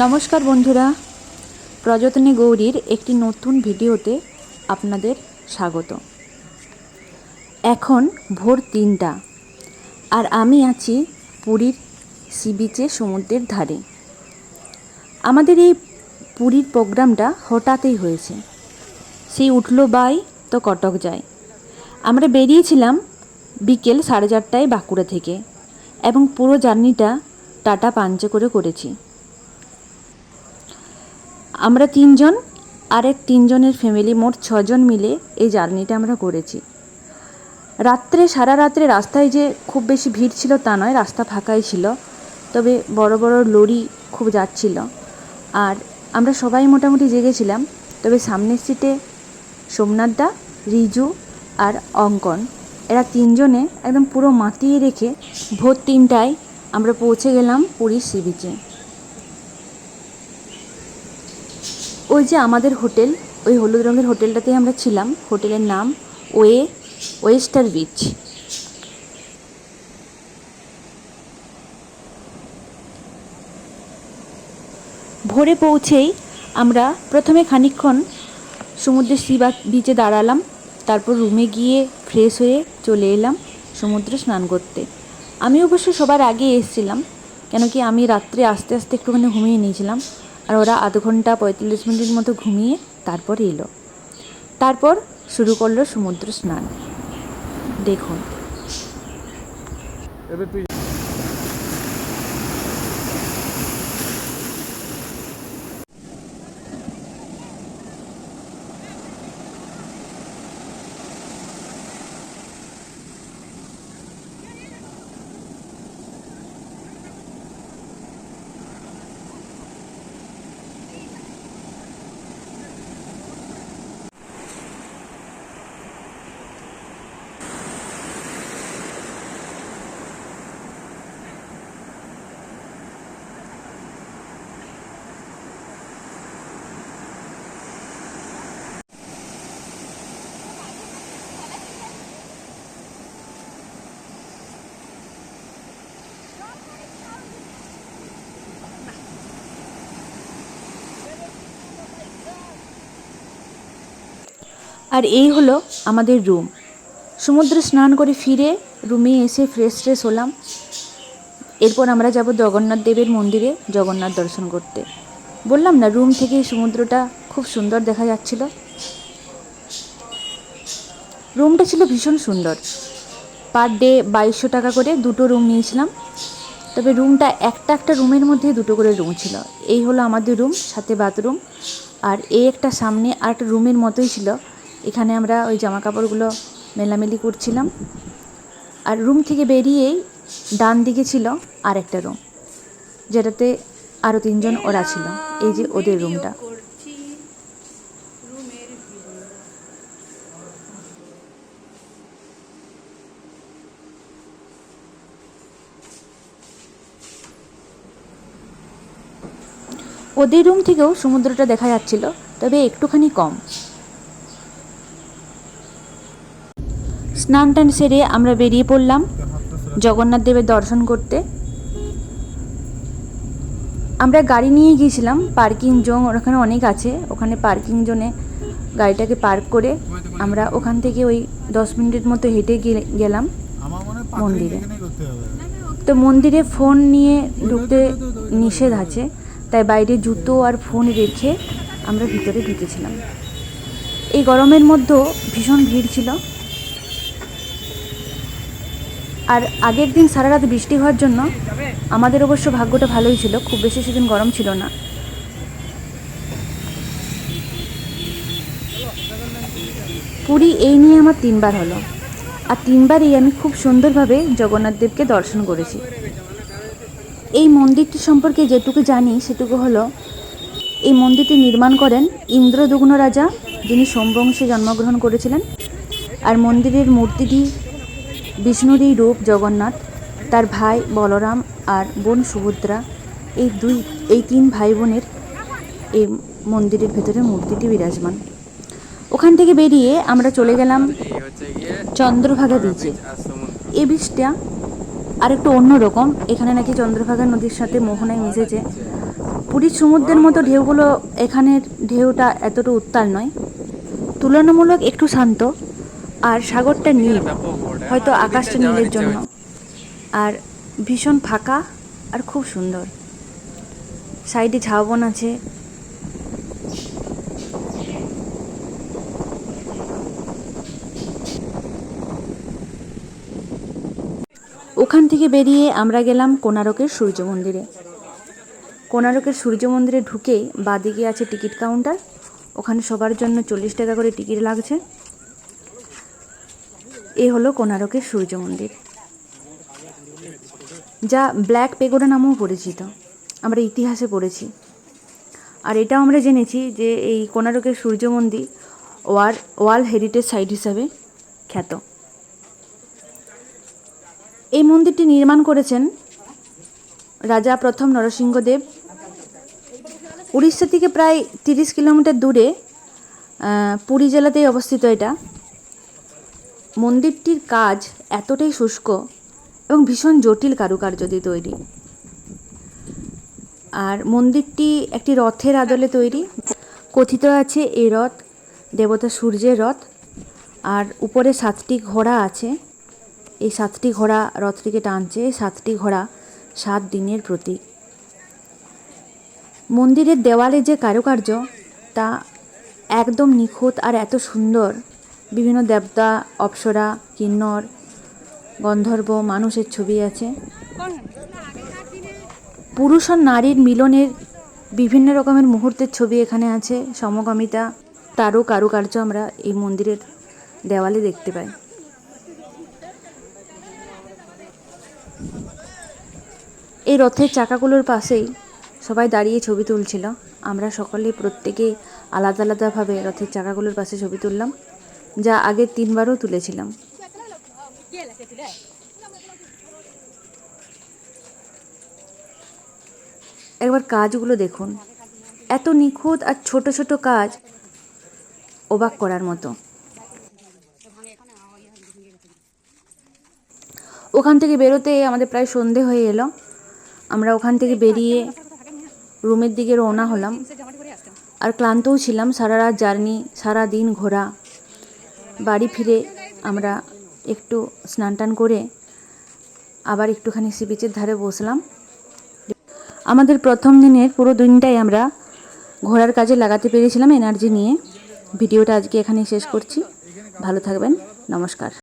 নমস্কার বন্ধুরা, প্রযত্নে গৌরীর একটি নতুন ভিডিওতে আপনাদের স্বাগত। এখন ভোর তিনটা আর আমি আছি পুরীর সি বিচে সমুদ্রের ধারে। আমাদের এই পুরীর প্রোগ্রামটা হঠাৎই হয়েছে। সেই উঠল বাই, তো কটক যায় আমরা বেরিয়েছিলাম বিকেল সাড়ে চারটায় বাঁকুড়া থেকে এবং পুরো জার্নিটা টাটা পাঞ্চে করে করেছি। আমরা তিনজন আর এক তিনজনের ফ্যামিলি মোট ছজন মিলে এই জার্নিটা আমরা করেছি। রাত্রে, সারা রাত্রে রাস্তায় যে খুব বেশি ভিড় ছিল তা নয়, রাস্তা ফাঁকাই ছিল। তবে বড় বড় লরি খুব যাচ্ছিল। আর আমরা সবাই মোটামুটি জেগেছিলাম, তবে সামনের সিটে সোমনাথদা রিজু আর অঙ্কন। এরা তিনজনে একদম পুরো মাতিয়ে রেখে ভোর তিনটায় আমরা পৌঁছে গেলাম পুরীর সি বিচে ওই যে আমাদের হোটেল, ওই হলুদ রঙের হোটেলটাতে আমরা ছিলাম। হোটেলের নাম ওয়ে, ওয়েস্টার বিচ। ভোরে পৌঁছেই আমরা প্রথমে খানিকক্ষণ সমুদ্রের সি বিচে দাঁড়ালাম, তারপর রুমে গিয়ে ফ্রেশ হয়ে চলে এলাম সমুদ্রে স্নান করতে। আমি অবশ্য সবার আগে এসেছিলাম কেন কি আমি রাত্রে আস্তে আস্তে একটুখানি ঘুমিয়ে নিয়েছিলাম। আর ওরা আধ ঘণ্টা পঁয়তাল্লিশ মিনিটের মতো ঘুমিয়ে তারপর এলো। তারপর শুরু করল সমুদ্র স্নান। দেখুন। আর এই হলো আমাদের রুম সমুদ্রে স্নান করে ফিরে রুমে এসে ফ্রেশ ফ্রেশ হলাম। এরপর আমরা যাব জগন্নাথ দেবের মন্দিরে জগন্নাথ দর্শন করতে। বললাম না রুম থেকে সমুদ্রটা খুব সুন্দর দেখা যাচ্ছিল। রুমটা ছিল ভীষণ সুন্দর। পার ডে বাইশশো টাকা করে দুটো রুম নিয়েছিলাম। তবে রুমটা একটা একটা রুমের মধ্যে দুটো করে রুম ছিল। এই হলো আমাদের রুম সাথে বাথরুম আর এই একটা সামনে আর একটা রুমের মতোই ছিল। এখানে আমরা ওই জামা কাপড়গুলো মেলামেলি করছিলাম। আর রুম থেকে বেরিয়েই ডান দিকে ছিল আর একটা রুম, যেটাতে আরও তিনজন ওরা ছিল, এই যে ওদের রুমটা। ওদের রুম থেকেও সমুদ্রটা দেখা যাচ্ছিল, তবে একটুখানি কম। স্নান টান সেরে আমরা বেরিয়ে পড়লাম জগন্নাথ দেবের দর্শন করতে। আমরা গাড়ি নিয়ে গিয়েছিলাম, পার্কিং জোন ওখানে অনেক আছে, ওখানে পার্কিং জোনে গাড়িটাকে পার্ক করে আমরা ওখান থেকে ওই দশ মিনিটের মতো হেঁটে গেলাম মন্দিরে। তো মন্দিরে ফোন নিয়ে ঢুকতে নিষেধ আছে, তাই বাইরে জুতো আর ফোন রেখে আমরা ভিতরে ঢুকেছিলাম। এই গরমের মধ্যেও ভীষণ ভিড় ছিল। আর আগের দিন সারা রাত বৃষ্টি হওয়ার জন্য আমাদের অবশ্য ভাগ্যটা ভালোই ছিল, খুব বেশি সেদিন গরম ছিল না। পুরী এই নিয়ে আমার তিনবার হলো। আর তিনবারই আমি খুব সুন্দরভাবে জগন্নাথ দেবকে দর্শন করেছি। এই মন্দিরটি সম্পর্কে যেটুকু জানি, সেটুকু হলো এই মন্দিরটি নির্মাণ করেন ইন্দ্রদুগ্ন রাজা, যিনি সোমবংশে জন্মগ্রহণ করেছিলেন। আর মন্দিরের মূর্তিটি বিষ্ণুরই রূপ জগন্নাথ, তার ভাই বলরাম আর বোন সুভদ্রা, এই দুই, এই তিন ভাই বোনের এই মন্দিরের ভেতরে মূর্তিটি বিরাজমান। ওখান থেকে বেরিয়ে আমরা চলে গেলাম চন্দ্রভাগা বিচে এই বীজটা আর একটু অন্যরকম এখানে নাকি চন্দ্রভাগা নদীর সাথে মোহনায় মিশেছে। পুরীর সমুদ্রের মতো ঢেউগুলো এখানের ঢেউটা এতটা উত্তাল নয়। তুলনামূলক একটু শান্ত। আর সাগরটা নীল হয়তো আকাশটা নীলের জন্য। আর ভীষণ ফাঁকা আর খুব সুন্দর। সাইডে ঝাউবন আছে। ওখান থেকে বেরিয়ে আমরা গেলাম কোনারকের সূর্য মন্দিরে। কোনারকের সূর্য মন্দিরে ঢুকে বাদিকে আছে টিকিট কাউন্টার। ওখানে সবার জন্য চল্লিশ টাকা করে টিকিট লাগছে। এ হলো কোনারকের সূর্য মন্দির, যা ব্ল্যাক পেগোডা নামেও পরিচিত। আমরা ইতিহাসে পড়েছি। আর এটাও আমরা জেনেছি যে এই কোনারকের সূর্য মন্দির ওয়ার, ওয়ার্ল্ড হেরিটেজ সাইট হিসাবে খ্যাত। এই মন্দিরটি নির্মাণ করেছেন রাজা প্রথম নরসিংহদেব। উড়িষ্যা থেকে প্রায় তিরিশ কিলোমিটার দূরে পুরী জেলাতেই অবস্থিত এটা। মন্দিরটির কাজ এতটাই শুষ্ক এবং ভীষণ জটিল কারুকার্য দিয়ে তৈরি। আর মন্দিরটি একটি রথের আদলে তৈরি। কথিত আছে এই রথ দেবতা সূর্যের রথ, আর উপরে সাতটি ঘোড়া আছে। এই সাতটি ঘোড়া রথটিকে টানছে সাতটি ঘোড়া সাত দিনের প্রতীক। মন্দিরের দেওয়ালে যে কারুকার্য, তা একদম নিখুঁত আর এত সুন্দর বিভিন্ন দেবতা, অপ্সরা, কিন্নর, গন্ধর্ব মানুষের ছবি আছে। পুরুষ আর নারীর মিলনের বিভিন্ন রকমের মুহূর্তের ছবি এখানে আছে। সমকামিতা তারও কারুকার্য আমরা এই মন্দিরের দেওয়ালে দেখতে পাই। এই রথের চাকাগুলোর পাশেই সবাই দাঁড়িয়ে ছবি তুলছিল। আমরা সকলে প্রত্যেকে আলাদা আলাদাভাবে রথের চাকাগুলোর পাশে ছবি তুললাম। যা আগে তিনবারও তুলেছিলাম। একবার কাজগুলো দেখুন। এত নিখুঁত আর ছোট ছোট কাজ অবাক করার মতো। ওখান থেকে বেরোতে আমাদের প্রায় সন্ধে হয়ে এলো। আমরা ওখান থেকে বেরিয়ে রুমের দিকে রওনা হলাম। আর ক্লান্তও ছিলাম, সারা রাত জার্নি, সারা দিন ঘোরা। বাড়ি ফিরে আমরা একটু স্নান টান করে আবার একটুখানি সি বিচের ধারে বসলাম। আমাদের প্রথম দিনের পুরো দিনটাই আমরা ঘোরার কাজে লাগাতে পেরেছিলাম এনার্জি নিয়ে। ভিডিওটা আজকে এখানে শেষ করছি। ভালো থাকবেন। নমস্কার।